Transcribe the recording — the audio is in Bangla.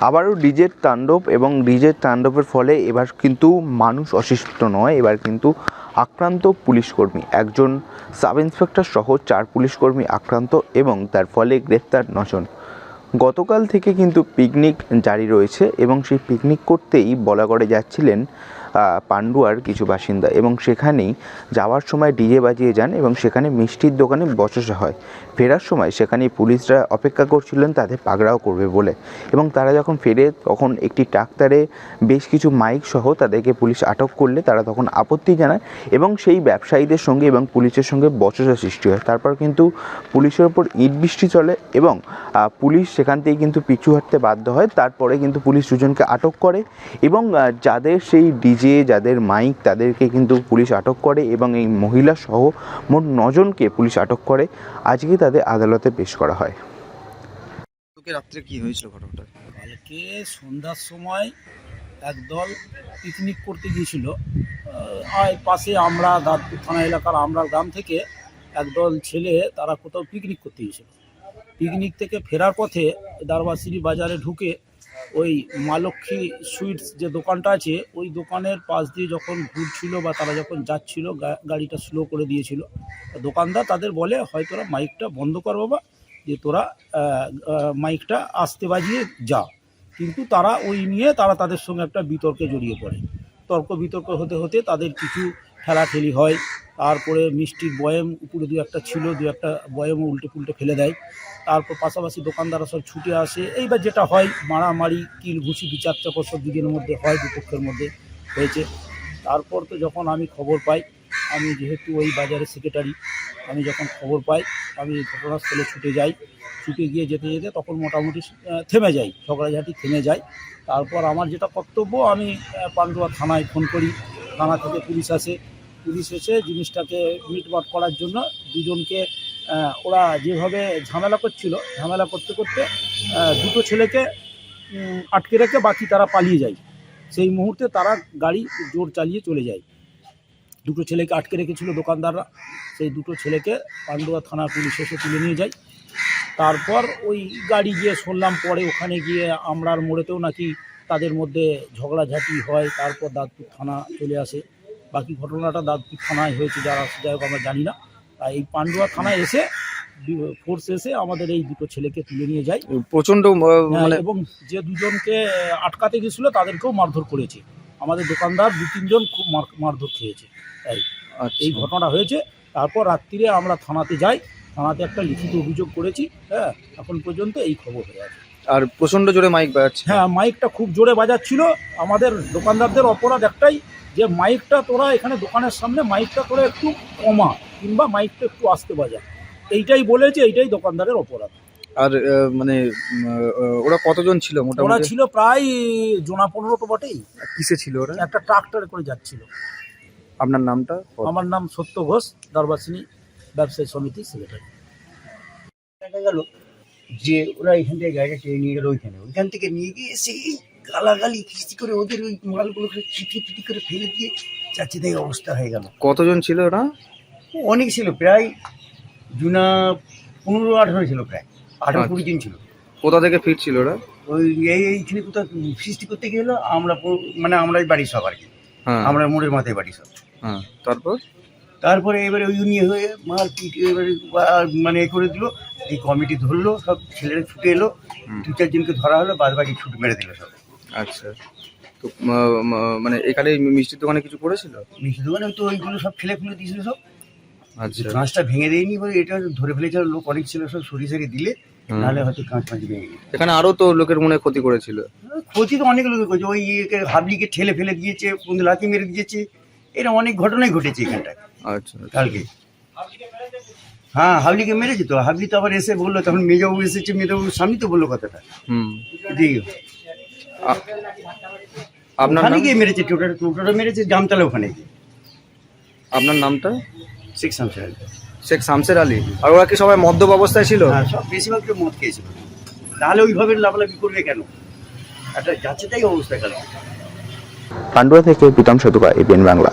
আবারও ডিজের তাণ্ডব এবং ডিজের তাণ্ডবের ফলে এবার কিন্তু মানুষ অসুস্থ নয়, এবার কিন্তু আক্রান্ত পুলিশকর্মী। একজন সাব ইন্সপেক্টর সহ চার পুলিশকর্মী আক্রান্ত এবং তার ফলে গ্রেপ্তার নজন। গতকাল থেকে কিন্তু পিকনিক জারি রয়েছে এবং সেই পিকনিক করতেই বলাগড়ে যাচ্ছিলেন পান্ডুয়ার কিছু বাসিন্দা এবং সেখানেই যাওয়ার সময় ডিজে বাজিয়ে যান এবং সেখানে মিষ্টির দোকানে বচসা হয়। ফেরার সময় সেখানে পুলিশরা অপেক্ষা করছিলেন তাদের পাগড়াও করবে বলে এবং তারা যখন ফেরে তখন একটি ট্রাক্টরে বেশ কিছু মাইক সহ তাদেরকে পুলিশ আটক করলে তারা তখন আপত্তি জানায় এবং সেই ব্যবসায়ীদের সঙ্গে এবং পুলিশের সঙ্গে বচসা সৃষ্টি হয়। তারপর কিন্তু পুলিশের ওপর ইট বৃষ্টি চলে এবং পুলিশ সেখান থেকে কিন্তু পিছু হাঁটতে বাধ্য হয়। তারপরে কিন্তু পুলিশ দুজনকে আটক করে এবং যাদের সেই ডিজে যাদের মাইক তাদেরকে কিন্তু পুলিশ আটক করে এবং এই মহিলা সহ মোট নজনকে পুলিশ আটক করে। আজকে তাদের আদালতে পেশ করা হয়। রাত্রে কি হয়েছিল ঘটনাটা? কালকে সন্ধ্যার সময় একদল পিকনিক করতে গিয়েছিল। পাশে আমরা দাঁতপুর থানা এলাকার আমরা গ্রাম থেকে একদল ছেলে তারা কোথাও পিকনিক করতে গিয়েছিল। পিকনিক থেকে ফেরার পথে দারবাসিরি বাজারে ঢুকে ওই মা লক্ষ্মী সুইটস যে দোকানটা আছে, ওই দোকানের পাশ দিয়ে যখন ঘুরছিল বা তারা যখন যাচ্ছিল গাড়িটা স্লো করে দিয়েছিল, দোকানদার তাদের বলে, হয় তোরা মাইকটা বন্ধ কর বাবা, যে তোরা মাইকটা আস্তে বাজিয়ে যা। কিন্তু তারা ওই নিয়ে তারা তাদের সঙ্গে একটা বিতর্কে জড়িয়ে পড়ে। তর্ক বিতর্ক হতে হতে তাদের কিছু ঠেলাঠেলি হয়। তারপরে মিষ্টির বয়েম উপরে দু একটা ছিল, দু একটা বয়েমও উল্টে পুল্টে ফেলে দেয়। তারপর পাশাপাশি দোকানদাররা সব ছুটে আসে। এইবার যেটা হয়, মারামারি, কিল ঘুষি, বিচার চাপর সব দুজনের মধ্যে হয়, দুপক্ষের মধ্যে হয়েছে। তারপর তো যখন আমি খবর পাই, আমি যেহেতু ওই বাজারের সেক্রেটারি আমি যখন খবর পাই, আমি ঘটনাস্থলে ছুটে যাই। ছুটে গিয়ে যেতে যেতে তখন মোটামুটি থেমে যাই, ঝগড়াঝাটি থেমে যায়। তারপর আমার যেটা কর্তব্য, আমি পান্ডুয়া থানায় ফোন করি। থানা থেকে পুলিশ আসে। পুলিশ এসে জিনিসটাকে মিটমাট করার জন্য দুজনকে ওরা যেভাবে ঝামেলা করছিল, ঝামেলা করতে করতে দুটো ছেলেকে আটকে রেখে বাকি তারা পালিয়ে যায়। সেই মুহূর্তে তারা গাড়ি জোর চালিয়ে চলে যায়। দুটো ছেলেকে আটকে রেখেছিল দোকানদাররা। সেই দুটো ছেলেকে পান্ডুয়া থানা পুলিশ এসে তুলে নিয়ে যায়। তারপর ওই গাড়ি গিয়ে শুনলাম পরে ওখানে গিয়ে আমরার মোড়েতেও নাকি তাদের মধ্যে ঝগড়াঝাটি হয়। তারপর দাঁতপুর থানা চলে আসে। বাকি ঘটনাটা দাঁতপুর থানায় হয়েছে যারা যাই হোক আমরা জানি না। আর এই পান্ডুয়া থানায় এসে ফোর্স এসে আমাদের এই দুটো ছেলেকে তুলে নিয়ে যায়। প্রচণ্ড হ্যাঁ, মানে এবং যে দুজনকে আটকাতে গেছিল তাদেরকেও মারধর করেছে। আমাদের দোকানদার দু তিনজন খুব মার- মারধর খেয়েছে। তাই আচ্ছা, এই ঘটনাটা হয়েছে। তারপর রাত্রিরে আমরা থানাতে যাই। থানাতে একটা লিখিত অভিযোগ করেছি। হ্যাঁ এখন পর্যন্ত এই খবর হয়ে আছে। আর প্রচণ্ড জোরে মাইক বাজাচ্ছে। হ্যাঁ মাইকটা খুব জোরে বাজাচ্ছিল। আমাদের দোকানদারদের অপরাধ একটাই যে মাইকটা তোরা এখানে দোকানের সামনে মাইকটা তোরা একটু কমা কিংবা মাইকটা একটু আস্তে বাজা। এইটাই বলেছে এইটাই দোকানদারের অপরাধ। আর মানে ওরা কতজন ছিল মোটামুটি? ওরা ছিল প্রায় জোনা পনেরো তো বটেই। কিসে ছিল ওরা? একটা ট্রাক্টরে করে যাচ্ছিল। আপনার নামটা? আমার নাম সত্য ঘোষ দরবাসিনী ব্যবসায়ী সমিতি সেক্রেটারি দেখা গেল। যে ওরা এখান থেকে গাড়িটা টেনে নিয়ে গেল ওইখানে। ওইখান থেকে নিয়ে গিয়ে সেই গালাগালি খিস্তি করে ওদের ওই মালগুলোকে ছিটি পিটি করে ফেলে দিয়ে তাই অবস্থা হয়ে গেল। কতজন ছিল ওরা? অনেক ছিল প্রায় জুনা পনেরো আঠারো ছিল প্রায়। আঠারো আচ্ছা। কুড়ি জন ছিল। কোথা থেকে ফিরছিল ওরা? ওই এই এইখানে কোথাও সৃষ্টি করতে গেল আমরা মানে আমরাই বাড়ি সব আর কি। হ্যাঁ। আমরা মোড়ের মাথায় বাড়ি সব। হ্যাঁ তারপর? তারপরে এবারে ওই নিয়ে হয়ে মার এবারে মানে এ করে দিল এই কমিটি ধরলো সব ছেলেরা ছুটে এলো। দু চারজনকে ধরা হলো বাদ বাকি ছুট মেরে দিল সব। আচ্ছা। তো মানে এখানে মিষ্টির দোকানে কিছু করেছিল? মিষ্টি দোকানে তো ওইগুলো সব ফেলে ফেলে দিয়েছিল সব। আচ্ছা। কাঁচটা ভেঙে দেয়নি বলে এটা ধরে ফেলেছে আর লোক অনেক ছিল সব সরি সরি দিলে। নাহলে হয়তো কাঁচ ফাঁচ ভেঙে গেছে। এখানে আরও তো লোকের মনে ক্ষতি করেছিল। ক্ষতি তো অনেক লোকের করছে ওই হাবলিকে ঠেলে ফেলে দিয়েছে কোন লাথি মেরে দিয়েছে এরা অনেক ঘটনাই ঘটেছে এখানটায়। আচ্ছা। কালকে। হ্যাঁ হাবলিকে মেরেছে তো। হাবলি তো আবার এসে বলল তখন মেজাবু এসেছে মেজাবুর স্বামী তো বলল কথাটা। হুম। যে আপনার ওখানে গিয়ে মেরেছে টোটাটা টোটাটা মেরেছে জামতলা ওখানে। গিয়ে আপনার নামটা? সিক্স সামসার শেখ শামসের আলী। আর ওরা কি সবাই মদ্যপ অবস্থায় ছিল? হ্যাঁ সব বেশিরভাগ তো মদ খেয়েছিল তাহলে ওইভাবে লাফালাফি করবে কেন? একটা যাচ্ছে তাই অবস্থা গেল। পান্ডুয়া থেকে প্রীতম সতুকা এবিএন বাংলা।